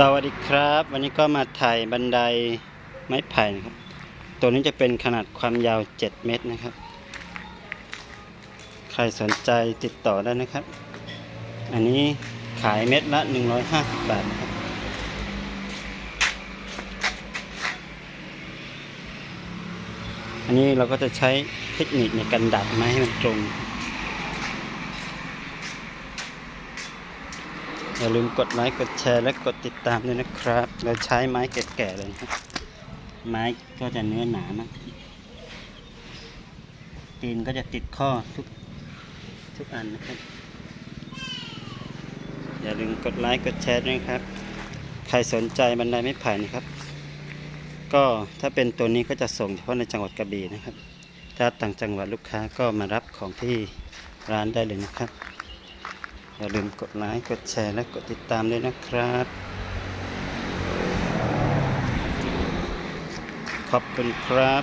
สวัสดีครับ วันนี้ก็มาถ่ายบันไดไม้ไผ่นะครับ ตัวนี้จะเป็นขนาดความยาว 7 เมตรนะครับ ใครสนใจติดต่อได้นะครับ อันนี้ขายเม็ดละ 150 บาทนะครับ อันนี้เราก็จะใช้เทคนิคในการดัดไม้ให้มันตรง อย่าลืมกดไลค์กดแชร์และกดติดตามด้วยนะครับ เราใช้ไม้แก่ๆเลยครับ ไม้ก็จะเนื้อหนานะตีนก็จะติดข้อทุกทุกอันนะครับ อย่าลืมกดไลค์กดแชร์ด้วยนะครับ ใครสนใจบันไดไม้ไผ่นะครับ ก็ถ้าเป็นตัวนี้ก็จะส่งเฉพาะในจังหวัดกระบี่นะครับ ถ้าต่างจังหวัดลูกค้าก็มารับของที่ร้านได้เลยนะครับ อย่าลืมกดไลค์กดแชร์และกดติดตามด้วยนะครับ ขอบคุณครับ